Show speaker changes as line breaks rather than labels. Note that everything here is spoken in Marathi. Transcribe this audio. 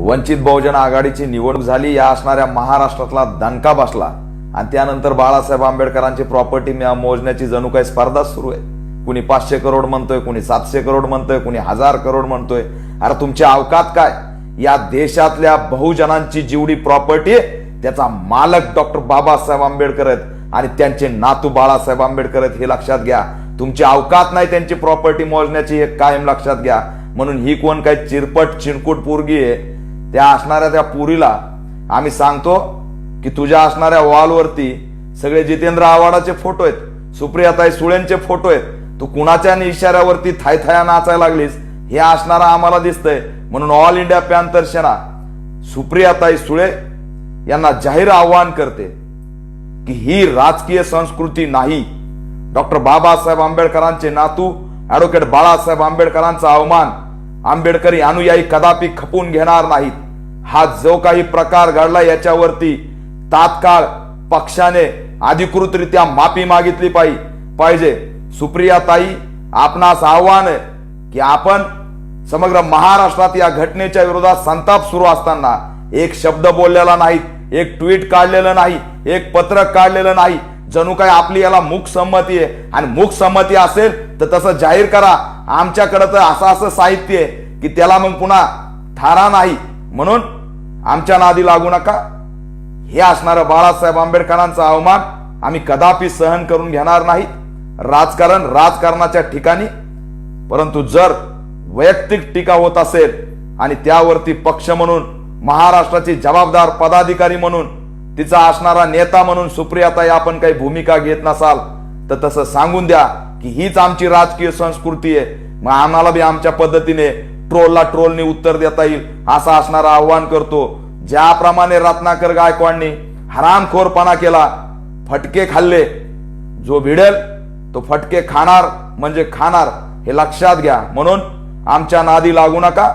वंचित बहुजन आघाडीची निवडणूक झाली या असणाऱ्या महाराष्ट्रातला दणका बसला. आणि त्यानंतर बाळासाहेब आंबेडकरांची प्रॉपर्टी मोजण्याची जणू काही स्पर्धा सुरू आहे. कुणी पाचशे करोड म्हणतोय कुणी सातशे करोड म्हणतोय कुणी हजार करोड म्हणतोय. अरे तुमची अवकात काय? या देशातल्या बहुजनांची जेवढी प्रॉपर्टी आहे त्याचा मालक डॉक्टर बाबासाहेब आंबेडकर आहेत. आणि त्यांचे नातू बाळासाहेब आंबेडकर आहेत हे लक्षात घ्या. तुमची अवकात नाही त्यांची प्रॉपर्टी मोजण्याची हे कायम लक्षात घ्या. म्हणून ही कोण काही चिरपट चिरकुट पोरगी आहे त्या असणाऱ्या त्या पुरीला आम्ही सांगतो की तुझ्या असणाऱ्या वॉलवरती सगळे जितेंद्र आव्हाडाचे फोटो आहेत सुप्रियाताई सुळेंचे फोटो आहेत तू कुणाच्या इशाऱ्यावरती थायथाया नाचायला लागलीस हे असणारा आम्हाला दिसतंय. म्हणून all India Panther Sena Supriyatai Sule यांना जाहीर आव्हान करते की ही राजकीय संस्कृती नाही. डॉक्टर बाबासाहेब आंबेडकरांचे नातू ऍडव्होकेट बाळासाहेब आंबेडकरांचा अवमान आंबेडकरी अनुयायी कदापि खपून घेणार नाहीत. हा जो काही प्रकार घडला याच्यावरती तात्काळ पक्षाने अधिकृतरित्या माफी मागितली पाहिजे पाहिजे. सुप्रिया ताई आपणास आव्हान आहे की आपण समग्र महाराष्ट्रात या घटनेच्या विरोधात संताप सुरू असताना एक शब्द बोललेला नाही एक ट्विट काढलेलं नाही एक पत्रक काढलेलं नाही. जणू काय आपली याला मूक संमती आहे आणि मूक संमती असेल तर तसं जाहीर करा. आमच्याकडं तर असं असं साहित्य आहे की त्याला मग पुन्हा थारा नाही. म्हणून आमच्या नादी लागू नका. हे असणारं बाळासाहेब आंबेडकरांचा अवमान आम्ही कदापि सहन करून घेणार नाही. राजकारण राजकारणाच्या ठिकाणी. परंतु जर वैयक्तिक टीका होत असेल आणि त्यावरती पक्ष म्हणून महाराष्ट्राची जबाबदार पदाधिकारी म्हणून तिचा असणारा नेता म्हणून सुप्रियाताई आपण काही भूमिका घेत नसाल तर तसं सांगून द्या की हीच आमची राजकीय संस्कृती आहे. मग आम्हाला बी आमच्या पद्धतीने ट्रोलला ट्रोलने उत्तर देता येईल असं असणारं आव्हान करतो. ज्याप्रमाणे रत्नाकर गायकवाडनी हरामखोरपणा केला फटके खाल्ले जो भिडेल तो फटके खाणार म्हणजे खाणार हे लक्षात घ्या. म्हणून आमच्या नादी लागू नका.